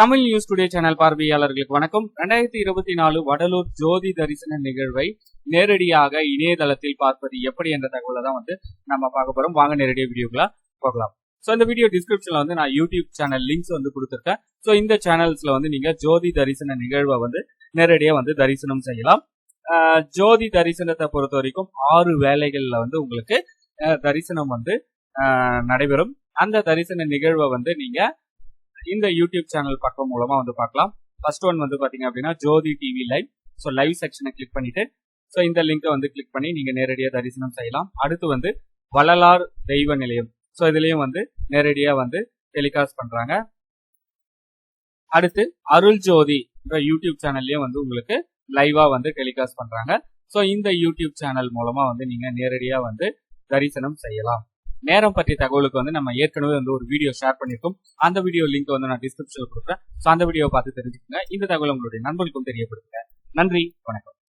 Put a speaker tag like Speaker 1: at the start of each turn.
Speaker 1: Tamil news today channel பார்வையாளர்களுக்கு வணக்கம். ரெண்டாயிரத்தி இருபத்தி நாலு வடலூர் ஜோதி தரிசன நிகழ்வை நேரடியாக இணையதளத்தில் பார்ப்பது எப்படி என்ற தகவலை தான் வந்து நம்ம பார்க்க போறோம். வாங்க நேரடியாக வீடியோக்களா போகலாம். ஸோ இந்த வீடியோ டிஸ்கிரிப்ஷன்ல வந்து நான் யூடியூப் சேனல் லிங்க்ஸ் வந்து கொடுத்துருக்கேன். ஸோ இந்த சேனல்ஸ்ல வந்து நீங்க ஜோதி தரிசன நிகழ்வை வந்து நேரடியாக வந்து தரிசனம் செய்யலாம். ஜோதி தரிசனத்தை பொறுத்த வரைக்கும் ஆறு வேலைகள்ல வந்து உங்களுக்கு தரிசனம் வந்து நடைபெறும். அந்த தரிசன நிகழ்வை வந்து நீங்க இந்த யூடியூப் சேனல் பக்கம் மூலமா வந்து பார்க்கலாம். ஃபர்ஸ்ட் ஒன் வந்து பாத்தீங்க அப்படின்னா Jothi TV live so live செக்ஷனை click பண்ணிட்டு ஸோ இந்த லிங்கை வந்து கிளிக் பண்ணி நீங்க நேரடியாக தரிசனம் செய்யலாம். அடுத்து வந்து வள்ளலார் தெய்வ நிலையம். ஸோ இதுலயும் வந்து நேரடியாக வந்து டெலிகாஸ்ட் பண்றாங்க. அடுத்து அருள் ஜோதி யூடியூப் சேனல்லையும் வந்து உங்களுக்கு லைவா வந்து டெலிகாஸ்ட் பண்றாங்க. ஸோ இந்த யூடியூப் சேனல் மூலமா வந்து நீங்க நேரடியாக வந்து தரிசனம் செய்யலாம். நேரம் பற்றிய தகவலுக்கு வந்து நம்ம ஏற்கனவே வந்து ஒரு வீடியோ ஷேர் பண்ணியிருக்கோம். அந்த வீடியோ லிங்க் வந்து நான் டிஸ்கிரிப்ஷனில் கொடுக்குறேன். ஸோ அந்த வீடியோ பார்த்து தெரிஞ்சுக்கோங்க. இந்த தகவல் உங்களுடைய நண்பர்களுக்கும் தெரியப்படுத்துங்க. நன்றி. வணக்கம்.